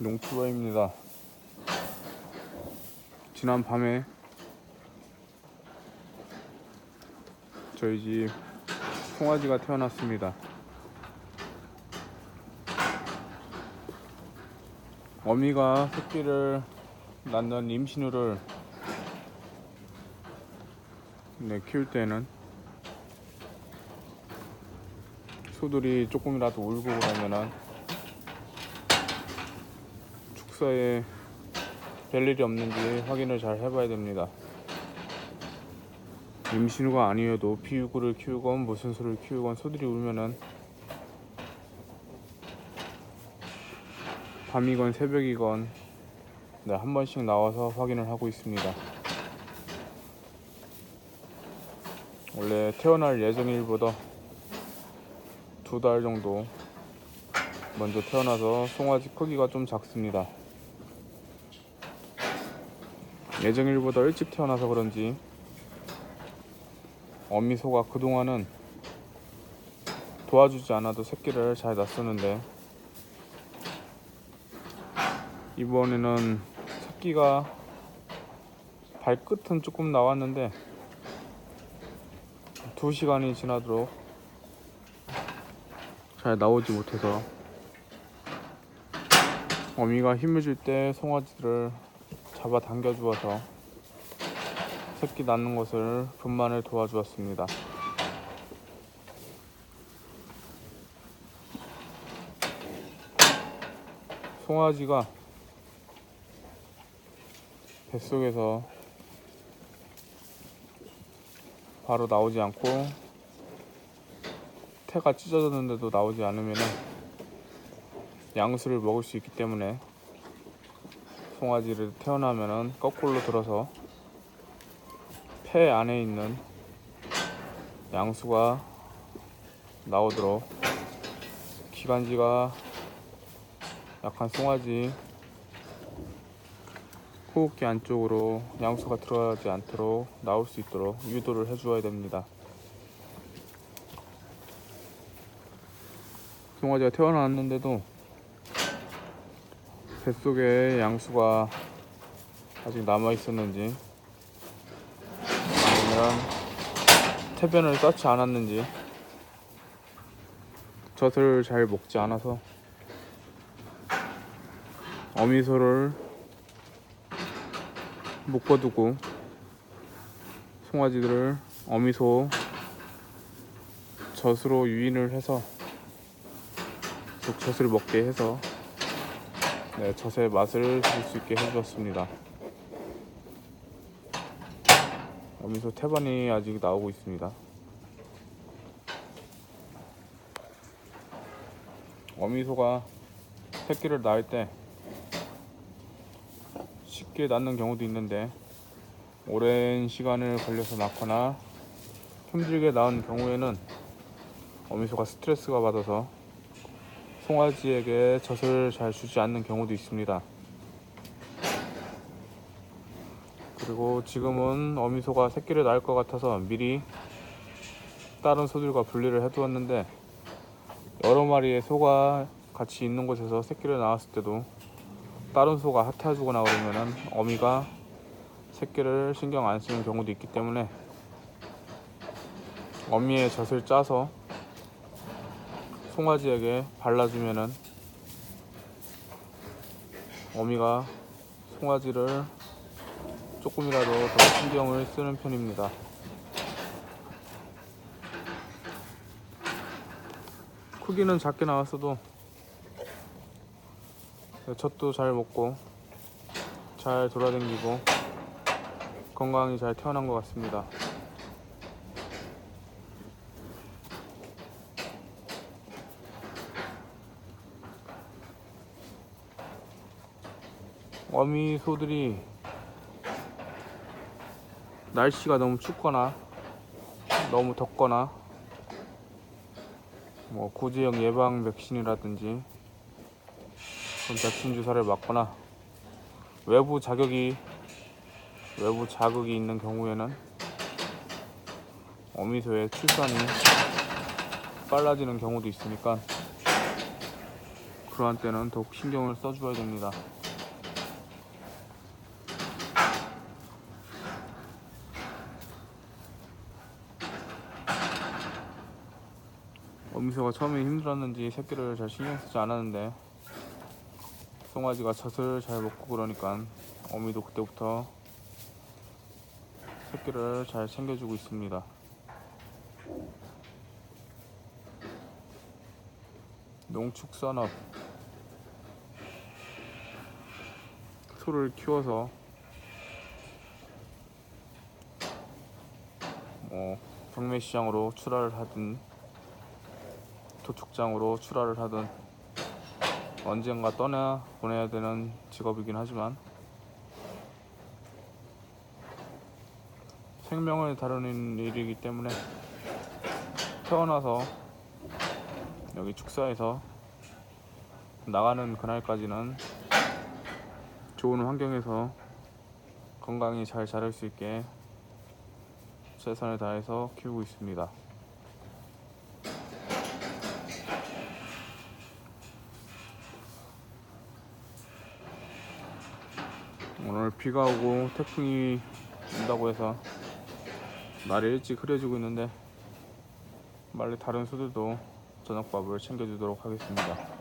농튜버입니다. 지난 밤에 저희 집 송아지가 태어났습니다. 어미가 새끼를 낳는 임신우를 네, 키울 때는 소들이 조금이라도 울고 그러면은 축사에 별일이 없는지 확인을 잘 해봐야 됩니다. 임신우가 아니어도 피유구를 키우건 무슨 소를 키우건 소들이 울면은 밤이건 새벽이건 네, 한 번씩 나와서 확인을 하고 있습니다. 원래 태어날 예정일보다 두 달 정도 먼저 태어나서 송아지 크기가 좀 작습니다. 예정일보다 일찍 태어나서 그런지 어미 소가 그동안은 도와주지 않아도 새끼를 잘 낳았었는데 이번에는 새끼가 발끝은 조금 나왔는데 두 시간이 지나도록 잘 나오지 못해서 어미가 힘을 줄 때 송아지들을 잡아 당겨 주어서 새끼 낳는 것을 분만을 도와주었습니다. 송아지가 뱃속에서 바로 나오지 않고 태가 찢어졌는데도 나오지 않으면 양수를 먹을 수 있기 때문에 송아지를 태어나면은 거꾸로 들어서 폐 안에 있는 양수가 나오도록 기관지가 약한 송아지 호흡기 안쪽으로 양수가 들어가지 않도록 나올 수 있도록 유도를 해주어야 됩니다. 송아지가 태어났는데도 뱃속에 양수가 아직 남아 있었는지 아니면 태변을 쌓지 않았는지 젖을 잘 먹지 않아서 어미소를 묶어두고 송아지들을 어미소 젖으로 유인을 해서 그 젖을 먹게 해서 네, 젖의 맛을 들수 있게 해주었습니다. 어미소 태반이 아직 나오고 있습니다. 어미소가 새끼를 낳을 때 쉽게 낳는 경우도 있는데 오랜 시간을 걸려서 낳거나 힘들게 낳은 경우에는 어미소가 스트레스가 받아서 송아지에게 젖을 잘 주지 않는 경우도 있습니다. 그리고 지금은 어미소가 새끼를 낳을 것 같아서 미리 다른 소들과 분리를 해두었는데 여러 마리의 소가 같이 있는 곳에서 새끼를 낳았을 때도 다른 소가 핫해주거나 그러면은 어미가 새끼를 신경 안 쓰는 경우도 있기 때문에 어미의 젖을 짜서 송아지에게 발라주면은 어미가 송아지를 조금이라도 더 신경을 쓰는 편입니다. 크기는 작게 나왔어도 젖도 잘 먹고 잘 돌아다니고 건강히 잘 태어난 것 같습니다. 어미 소들이 날씨가 너무 춥거나 너무 덥거나 뭐 구제형 예방 백신이라든지 백신 주사를 맞거나 외부 자격이 외부 자극이 있는 경우에는 어미소의 출산이 빨라지는 경우도 있으니까 그러한 때는 더욱 신경을 써줘야 됩니다. 어미소가 처음에 힘들었는지 새끼를 잘 신경 쓰지 않았는데 송아지가 젖을 잘 먹고 그러니까 어미도 그때부터 새끼를 잘 챙겨주고 있습니다. 농축산업 소를 키워서 뭐 경매시장으로 출하를 하든 도축장으로 출하를 하든 언젠가 떠나 보내야 되는 직업이긴 하지만 생명을 다루는 일이기 때문에 태어나서 여기 축사에서 나가는 그날까지는 좋은 환경에서 건강히 잘 자랄 수 있게 최선을 다해서 키우고 있습니다. 오늘 비가 오고 태풍이 온다고 해서 날이 일찍 흐려지고 있는데 빨리 다른 소들도 저녁밥을 챙겨주도록 하겠습니다.